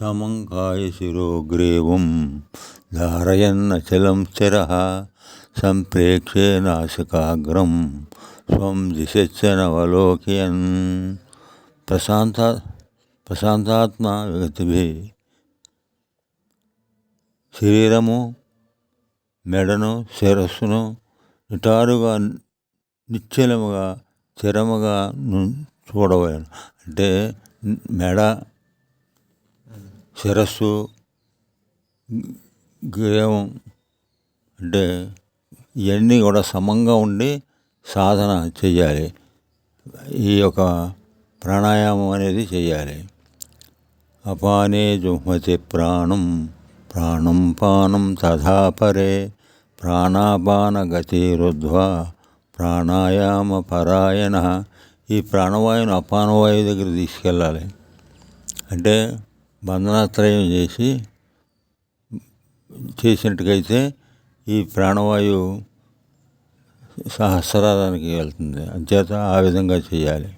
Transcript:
సమంకాయ శిరోగ్రీవం ధారయన్నచలం స్థిర సంప్రేక్షే నాశకాగ్రం స్వం దిశచ్చనవలోకయన్ ప్రశాంత ప్రశాంతాత్మ గతిభి శరీరము మెడను శిరస్సును నిటారుగా నిశ్చలముగా స్థిరముగా చూడవలను. అంటే మెడ శిరస్సు గ్రీవం అంటే ఇవన్నీ కూడా సమంగా ఉండి సాధన చేయాలి. ఈ యొక్క ప్రాణాయామం అనేది చేయాలి. అపానే జుహ్మతి ప్రాణం ప్రాణం పానం తథా పరే ప్రాణాపానగతిరుద్ధ్వ ప్రాణాయామ పరాయణ ఈ ప్రాణవాయువుని అపానవాయువు దగ్గర తీసుకెళ్ళాలి. అంటే బంధనాత్రయం చేసి చేసినట్టుకైతే ఈ ప్రాణవాయువు సహస్రారానికి వెళ్తుంది. అంచేత ఆ విధంగా చేయాలి.